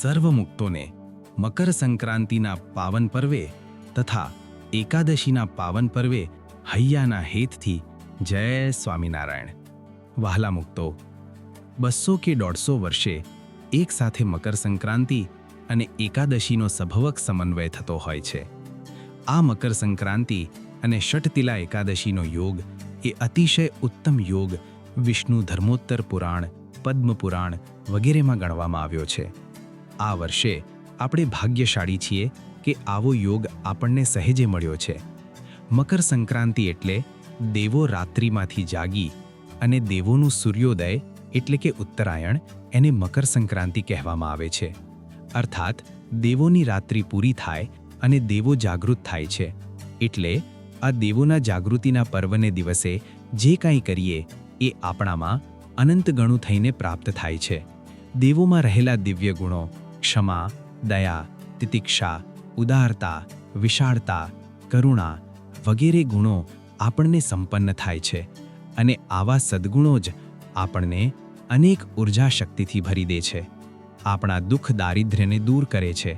સર્વમુક્તોને મકર સંક્રાંતિના પાવન પર્વે તથા એકાદશીના પાવન પર્વે હૈયાના હેતથી જય સ્વામિનારાયણ. વહાલા મુક્તો, બસો કે દોઢસો વર્ષે એક સાથે મકર સંક્રાંતિ અને એકાદશીનો સભવક સમન્વય થતો હોય છે. આ મકર સંક્રાંતિ અને ષટતિલા એકાદશીનો યોગ એ અતિશય ઉત્તમ યોગ વિષ્ણુ ધર્મોત્તર પુરાણ, પદ્મ પુરાણ વગેરેમાં ગણવામાં આવ્યો છે. આ વર્ષે આપણે ભાગ્યશાળી છીએ કે આવો યોગ આપણને સહેજે મળ્યો છે. મકર સંક્રાંતિ એટલે દેવો રાત્રિમાંથી જાગી અને દેવોનું સૂર્યોદય એટલે કે ઉત્તરાયણ એને મકર સંક્રાંતિ કહેવામાં આવે છે. અર્થાત દેવોની રાત્રિ પૂરી થાય અને દેવો જાગૃત થાય છે. એટલે આ દેવોના જાગૃતિના પર્વને દિવસે જે કાંઈ કરીએ એ આપણામાં અનંત ગણું થઈને પ્રાપ્ત થાય છે. દેવોમાં રહેલા દિવ્ય ગુણો ક્ષમા, દયા, તિતિક્ષા, ઉદારતા, વિશાળતા, કરુણા વગેરે ગુણો આપણને સંપન્ન થાય છે અને આવા સદ્ગુણો જ આપણને અનેક ઊર્જા શક્તિથી ભરી દે છે. આપણા દુઃખ દારિદ્ર્યને દૂર કરે છે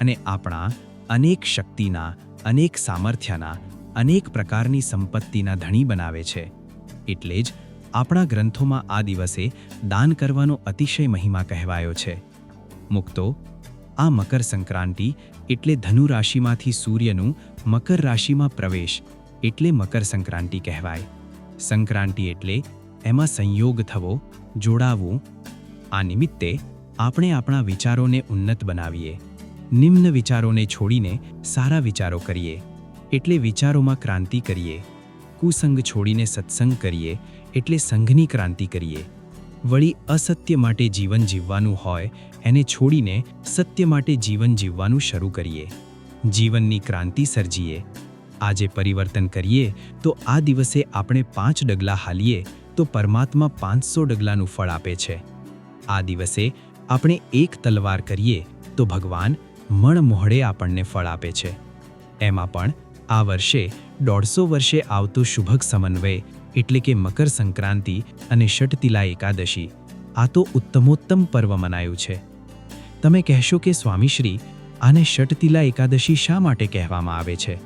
અને આપણા અનેક શક્તિના, અનેક સામર્થ્યના, અનેક પ્રકારની સંપત્તિના ધણી બનાવે છે. એટલે જ આપણા ગ્રંથોમાં આ દિવસે દાન કરવાનો અતિશય મહિમા કહેવાયો છે. મુક્તો, આ મકર સંક્રાંતિ એટલે ધનુ રાશિમાંથી સૂર્યનું મકર રાશિમાં પ્રવેશ એટલે મકર સંક્રાંતિ કહેવાય. સંક્રાંતિ એટલે એમાં સંયોગ થવો, જોડાવવું. આ નિમિત્તે આપણે આપણા વિચારોને ઉન્નત બનાવીએ. નિમ્ન વિચારોને છોડીને સારા વિચારો કરીએ. એટલે વિચારોમાં ક્રાંતિ કરીએ. કુસંગ છોડીને સત્સંગ કરીએ. એટલે સંઘની ક્રાંતિ કરીએ. વળી અસત્ય માટે જીવન જીવવાનું હોય, એને છોડીને સત્ય માટે જીવન જીવવાનું શરૂ કરીએ. જીવનની ક્રાંતિ સર્જીએ. આજે પરિવર્તન કરીએ તો આ દિવસે આપણે પાંચ ડગલા હાલીએ તો પરમાત્મા પાંચસો ડગલાનું ફળ આપે છે. આ દિવસે આપણે એક તલવાર કરીએ તો ભગવાન મણ મોહડે આપણને ફળ આપે છે. એમાં પણ આ વર્ષે દોઢસો વર્ષે આવતો શુભક સમન્વય એટલે કે મકર સંક્રાંતિ અને ષટતિલા એકાદશી. આ તો ઉત્તમોત્તમ પર્વ મનાયું છે. તમે કહેશો કે સ્વામીશ્રી, આને ષટતિલા એકાદશી શા માટે કહેવામાં આવે છે?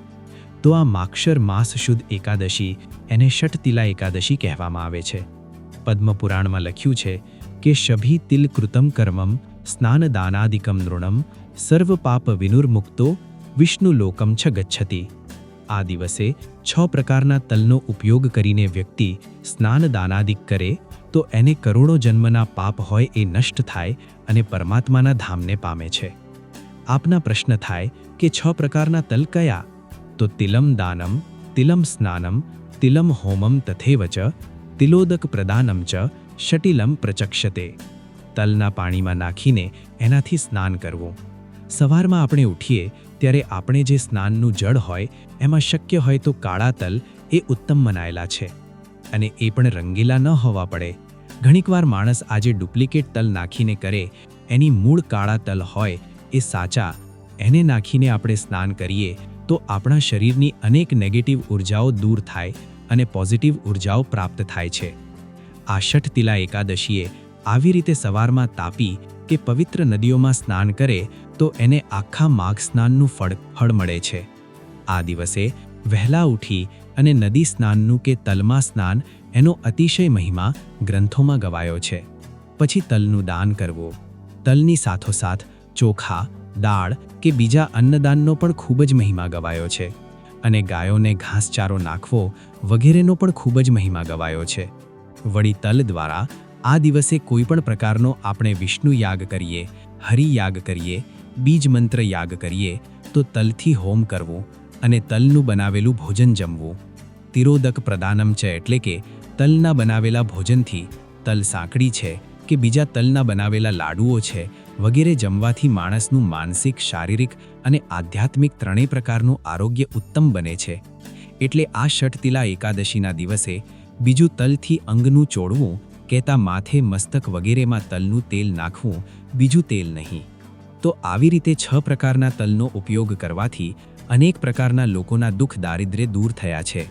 તો આ માક્ષર માસ શુદ્ધ એકાદશી એને ષટતિલા એકાદશી કહેવામાં આવે છે. પદ્મપુરાણમાં લખ્યું છે કે શભી તિલ કૃતમ કર્મમ સ્નાનદાનાદિકમ નૃણમ, સર્વ પાપ વિનુર્મુક્તો વિષ્ણુલોકમ છ ગચ્છતિ. આ દિવસે છ પ્રકારના તલનો ઉપયોગ કરીને વ્યક્તિ સ્નાન દાનાદિક કરે, તો એને કરોડો જન્મના પાપ હોય એ નષ્ટ થાય અને પરમાત્માના ધામને પામે છે. આપના પ્રશ્ન થાય કે છ પ્રકારના તલ કયા? તો તિલમ દાનમ, તિલમ સ્નાનમ, તિલમ હોમમ તથેવ ચ તિલોદક પ્રદાનમ ચ, શટિલમ પ્રચક્ષતે. તલના પાણીમાં નાખીને એનાથી સ્નાન કરવું. સવારમાં આપણે ઉઠીએ ત્યારે આપણે જે સ્નાનનું જળ હોય એમાં શક્ય હોય તો કાળા તલ એ ઉત્તમ મનાયેલા છે. અને એ પણ રંગીલા ન હોવા પડે. ઘણીકવાર માણસ આજે ડુપ્લિકેટ તલ નાખીને કરે, એની મૂળ કાળા તલ હોય એ સાચા, એને નાખીને આપણે સ્નાન કરીએ, તો આપણા શરીરની અનેક નેગેટિવ ઉર્જાઓ દૂર થાય અને પોઝિટિવ ઉર્જાઓ પ્રાપ્ત થાય છે. આ ષઠતિલા એકાદશીએ આવી રીતે સવારમાં તાપી કે પવિત્ર નદીઓમાં સ્નાન કરે, તો એને આખા માઘ સ્નાનનું ફળ ફળ મળે છે. આ દિવસે વહેલા ઉઠી અને નદી સ્નાનનું કે તલમાં સ્નાન એનો અતિશય મહિમા ગ્રંથોમાં ગવાયો છે. પછી તલનું દાન કરવું. તલની સાથોસાથ ચોખા, દાળ કે બીજા અન્નદાનનો પણ ખૂબ જ મહિમા ગવાયો છે અને ગાયોને ઘાસચારો નાખવો વગેરેનો પણ ખૂબ જ મહિમા ગવાયો છે. વળી તલ દ્વારા આ દિવસે કોઈ પણ પ્રકારનો આપણે વિષ્ણુ યાગ કરીએ, હરિયાગ કરીએ, બીજ મંત્ર યાગ કરીએ તો તલથી હોમ કરવું અને તલનું બનાવેલું ભોજન જમવું. તિરોદક પ્રદાનમ છે એટલે કે તલના બનાવેલા ભોજનથી તલ સાંકડી છે કે બીજા તલના બનાવેલા લાડુઓ છે વગેરે જમવાથી માણસનું માનસિક, શારીરિક અને આધ્યાત્મિક ત્રણેય પ્રકારનું આરોગ્ય ઉત્તમ બને છે. એટલે આ ષટતિલા એકાદશીના દિવસે બીજું તલથી અંગનું ચોડવું કહેતા માથે મસ્તક વગેરેમાં તલનું તેલ નાખવું બીજું તેલ નહીં. તો આવી રીતે છ પ્રકારના તલનો ઉપયોગ કરવાથી અનેક પ્રકારના લોકોના દુઃખ દારિદ્ર્ય દૂર થયા છે.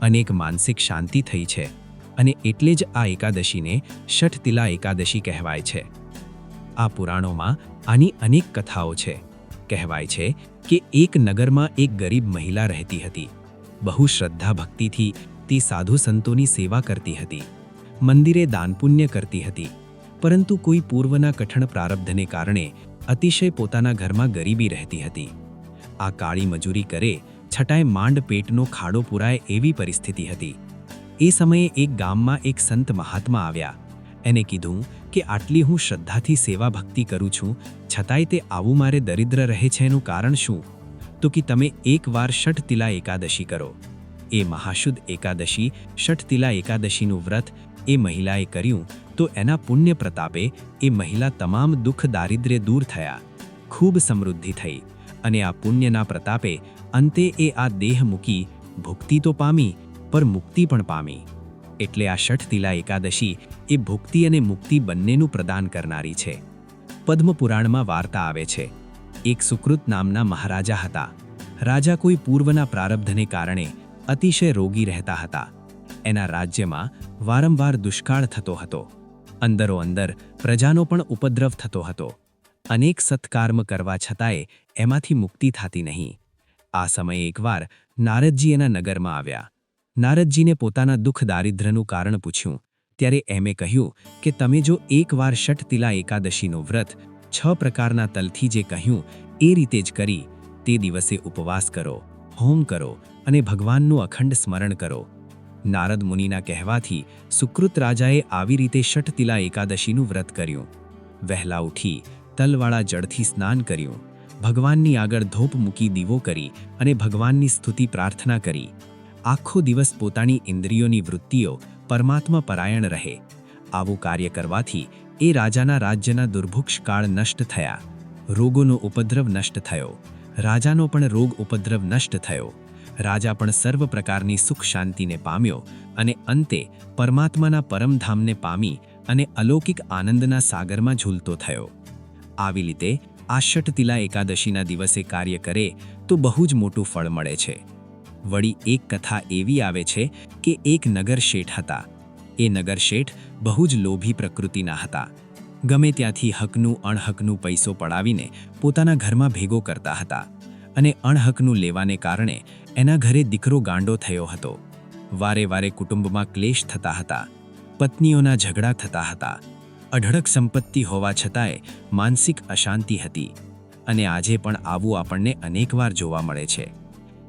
અનેક માનસિક શાંતિ થઈ છે. અને એટલે જ આ એકાદશીને ષઠતિલા એકાદશી કહેવાય છે. આ પુરાણોમાં આની અનેક કથાઓ છે. કહેવાય છે કે એક નગરમાં એક ગરીબ મહિલા રહેતી હતી. બહુ શ્રદ્ધા ભક્તિથી તે સાધુ સંતોની સેવા કરતી હતી. મંદિરે દાનપુણ્ય કરતી હતી. પરંતુ કોઈ પૂર્વના કઠણ પ્રારબ્ધને કારણે અતિશય પોતાના ઘરમાં ગરીબી રહેતી હતી. આ કાળી મજૂરી કરે છતાંય માંડ પેટનો ખાડો પુરાય એવી પરિસ્થિતિ હતી. એ સમયે એક ગામમાં એક સંત મહાત્મા આવ્યા. એને કીધું કે આટલી હું શ્રદ્ધાથી સેવા ભક્તિ કરું છું, છતાંય તે આવું મારે દરિદ્ર રહે છે એનું કારણ શું? તો કે તમે એકવાર ષઠતિલા એકાદશી કરો. એ મહાશુદ્ધ એકાદશી ષઠતિલા એકાદશીનું વ્રત એ મહિલાએ કર્યું, તો એના પુણ્ય પ્રતાપે એ મહિલા તમામ દુઃખ દારિદ્ર્ય દૂર થયા. ખૂબ સમૃદ્ધિ થઈ. અને આ પુણ્યના પ્રતાપે અંતે એ આ દેહ મૂકી ભુક્તિ તો પામી, પર મુક્તિ પણ પામી. એટલે આ ષઠતિલા એકાદશી એ ભુક્તિ અને મુક્તિ બંનેનું પ્રદાન કરનારી છે. પદ્મપુરાણમાં વાર્તા આવે છે. એક સુકૃત નામના મહારાજા હતા. રાજા કોઈ પૂર્વના પ્રારબ્ધને કારણે અતિશય રોગી રહેતા હતા. એના રાજ્યમાં વારંવાર દુષ્કાળ થતો હતો. અંદરો અંદર પ્રજાનો પણ ઉપદ્રવ થતો હતો. અનેક સત્કાર્મ કરવા છતાંય એમાંથી મુક્તિ થતી નહીં. આ સમયે એકવાર નારદજી એના નગરમાં આવ્યા. નારદજીને પોતાના દુઃખ દારિદ્ર્યનું કારણ પૂછ્યું. ત્યારે એમે કહ્યું કે, તમે જો એકવાર ષટતિલા એકાદશીનું વ્રત છ પ્રકારના તલથી જે કહ્યું એ રીતે જ કરી, તે દિવસે ઉપવાસ કરો, હોમ કરો અને ભગવાનનું અખંડ સ્મરણ કરો. નારદ મુનિના કહેવાથી સુકૃત રાજાએ આવી રીતે ષટતિલા એકાદશીનું વ્રત કર્યું. વહેલા ઉઠી તલવાળા જળથી સ્નાન કર્યું. ભગવાનની આગળ ધોપ મૂકી દીવો કરી અને ભગવાનની સ્તુતિ પ્રાર્થના કરી. આખો દિવસ પોતાની ઇન્દ્રિયોની વૃત્તિઓ પરમાત્મા પરાયણ રહે. આવું કાર્ય કરવાથી એ રાજાના રાજ્યના દુર્ભુક્ષ કાળ નષ્ટ થયા. રોગોનો ઉપદ્રવ નષ્ટ થયો. રાજાનો પણ રોગ ઉપદ્રવ નષ્ટ થયો. રાજા પણ સર્વ પ્રકારની સુખ શાંતિને પામ્યો અને અંતે પરમાત્માના પરમધામને પામી અને અલૌકિક આનંદના સાગરમાં ઝૂલતો થયો. આવી રીતે આ તિલા એકાદશીના દિવસે કાર્ય કરે તો બહુ જ મોટું ફળ મળે છે. વળી એક કથા એવી આવે છે કે એક નગર શેઠ હતા. એ નગર શેઠ બહુ જ લોભી પ્રકૃતિના હતા. ગમે ત્યાંથી હકનું અણહકનું પૈસો પડાવીને પોતાના ઘરમાં ભેગો કરતા હતા અને અણહકનું લેવાને કારણે એના ઘરે દીકરો ગાંડો થયો હતો. વારે વારે કુટુંબમાં ક્લેશ થતા હતા. પત્નીઓના ઝઘડા થતા હતા. અઢળક સંપત્તિ હોવા છતાંય માનસિક અશાંતિ હતી અને આજે પણ આવું આપણને અનેકવાર જોવા મળે છે.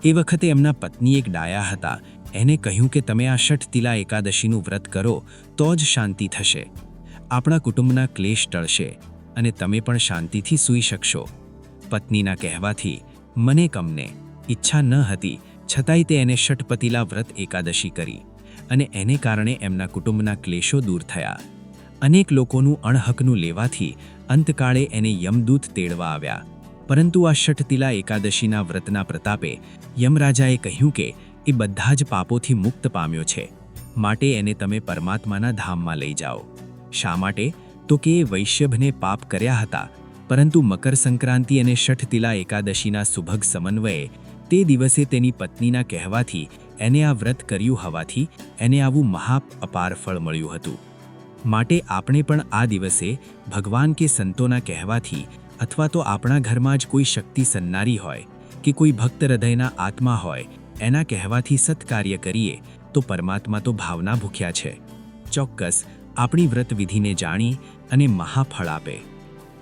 એ વખતે એમના પત્ની એક ડાયા હતા. એને કહ્યું કે તમે આ ષઠતિલા એકાદશીનું વ્રત કરો તો જ શાંતિ થશે. આપણા કુટુંબના ક્લેશ ટળશે અને તમે પણ શાંતિથી સૂઈ શકશો. પત્નીના કહેવાથી મને કમને ઈચ્છા ન હતી છતાંય તે એને ષટપતિલા વ્રત એકાદશી કરી અને એને કારણે એમના કુટુંબના ક્લેશો દૂર થયા. અનેક લોકોનું અણહકનું લેવાથી અંતકાળે એને યમદૂત તેડવા આવ્યા. પરંતુ આ ષટતિલા એકાદશીના વ્રતના પ્રતાપે યમરાજાએ કહ્યું કે એ બધા જ પાપોથી મુક્ત પામ્યો છે. માટે એને તમે પરમાત્માના ધામમાં લઈ જાઓ. શા માટે? તો કે એ વૈશ્યભને પાપ કર્યા હતા, પરંતુ મકર સંક્રાંતિ અને ષઠતિલા એકાદશીના સુભગ સમન્વયે તે દિવસે તેની પત્નીના કહેવાથી એને આ વ્રત કર્યું હોવાથી એને આવું મહા અપાર ફળ મળ્યું હતું. માટે આપણે પણ આ દિવસે ભગવાન કે સંતોના કહેવાથી અથવા તો આપણા ઘરમાં જ કોઈ શક્તિ સન્નારી હોય કે કોઈ ભક્ત હૃદયના આત્મા હોય, એના કહેવાથી સત્કાર્ય કરીએ, તો પરમાત્મા તો ભાવના ભૂખ્યા છે. ચોક્કસ, આપણી વ્રતવિધિને જાણી અને મહાફળ આપે.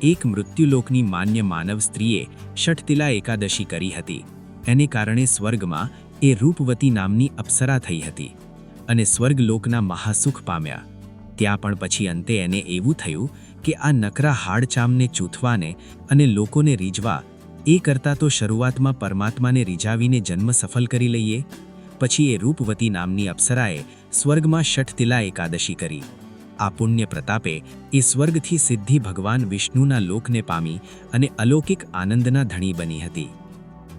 એક મૃત્યુલોકની માન્ય માનવ સ્ત્રીએ ષઠતિલા એકાદશી કરી હતી. એને કારણે સ્વર્ગમાં એ રૂપવતી નામની અપ્સરા થઈ હતી અને સ્વર્ગલોકના મહાસુખ પામ્યા. ત્યાં પણ પછી અંતે એને એવું થયું કે આ નકરા હાડચામને ચૂથવાને અને લોકોને રીઝવા, એ કરતાં તો શરૂઆતમાં પરમાત્માને રીઝાવીને જન્મ સફળ કરી લઈએ. પછી એ રૂપવતી નામની અપ્સરાએ સ્વર્ગમાં ષઠતિલા એકાદશી કરી. આ પુણ્ય પ્રતાપે એ સ્વર્ગથી સિદ્ધિ ભગવાન વિષ્ણુના લોકને પામી અને અલૌકિક આનંદના ધણી બની હતી.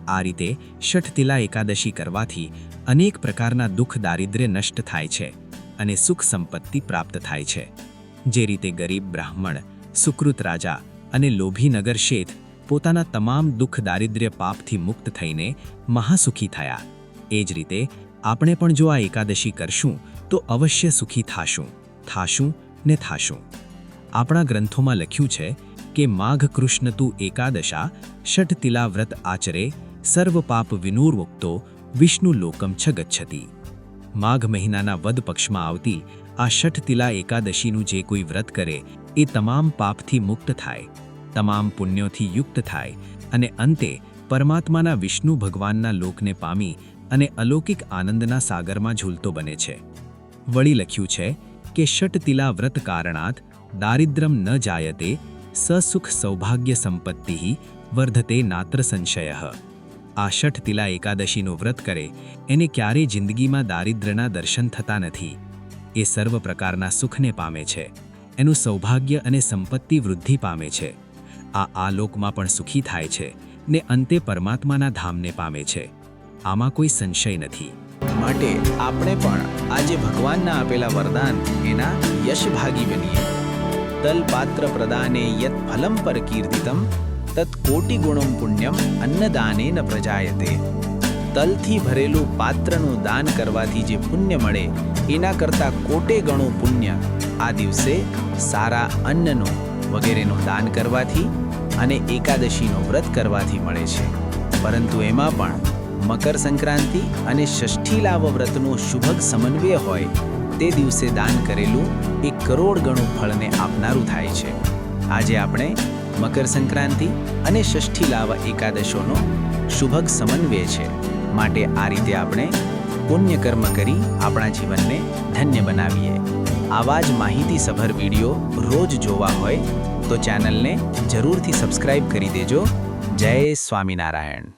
આ રીતે ષઠતિલા એકાદશી કરવાથી અનેક પ્રકારના દુઃખ દારિદ્ર્ય નષ્ટ થાય છે. અને સુખ સંપત્તિ પ્રાપ્ત થાય છે. જે રીતે ગરીબ બ્રાહ્મણ, સુકૃત રાજા અને લોભી નગર શેઠ પોતાના તમામ દુઃખ દારિદ્ર્ય પાપથી મુક્ત થઈને મહાસુખી થયા. એ જ રીતે આપણે પણ જો આ એકાદશી કરશું, તો અવશ્ય સુખી થાશું થાશું ને થાશું. આપણા ગ્રંથોમાં લખ્યું છે કે માઘ કૃષ્ણ તું એકાદશા ષઠ તિલા આચરે સર્વ પાપ વિનુર્મુક્તો વિષ્ણુ લોકમ છ ગચ્છતિ માઘ મહિનાના વદ પક્ષમાં આવતી આ ષઠ તિલા એકાદશીનું જે કોઈ વ્રત કરે, એ તમામ પાપથી મુક્ત થાય, તમામ પુણ્યોથી યુક્ત થાય અને અંતે પરમાત્માના વિષ્ણુ ભગવાનના લોકને પામી અને અલૌકિક આનંદના સાગરમાં ઝૂલતો બને છે. વળી લખ્યું છે કે ષટતિલા વ્રત કારણાત દારિદ્રમ ન જાયતે, સસુખ સૌભાગ્ય સંપત્તિ વર્ધતે નાત્ર સંશય. આ ષઠતિલા એકાદશીનું વ્રત કરે, એને ક્યારેય જિંદગીમાં દારિદ્ર્યના દર્શન થતા નથી. એ સર્વ પ્રકારના સુખને પામે છે. એનું સૌભાગ્ય અને સંપત્તિ વૃદ્ધિ પામે છે. આ આલોકમાં પણ સુખી થાય છે ને અંતે પરમાત્માના ધામને પામે છે. આમાં કોઈ સંશય નથી. માટે આપણે પણ આજે ભગવાનના આપેલા વરદાન એના યશભાગી બનીએ. તલપાત્ર પ્રદાને યત ફલમ પર કીર્તિતમ તત કોટી ગુણમ પુણ્યમ અન્નદાનેન પ્રજાયતે તલથી ભરેલું પાત્રનું દાન કરવાથી જે પુણ્ય મળે એના કરતાં કોટે ગણું પુણ્ય આ દિવસે સારા અન્નનું વગેરેનું દાન કરવાથી અને એકાદશીનો વ્રત કરવાથી મળે છે પરંતુ એમાં પણ મકર સંક્રાંતિ અને ષષ્ઠી લાવ વ્રતનું શુભક સમન્વય હોય તે દિવસે દાન કરેલું એક કરોડ ગણું ફળને આપનારું થાય છે આજે આપણે મકર સંક્રાંતિ અને ષષ્ઠી લાવ એકાદશોનો શુભક સમન્વય છે. માટે આ રીતે આપણે પુણ્ય કર્મ કરી આપણા જીવનને ધન્ય બનાવીએ. આવા જ માહિતીસભર વીડિયો રોજ જોવા હોય તો ચેનલને જરૂરથી સબસ્ક્રાઇબ કરી દેજો. જય સ્વામિનારાયણ.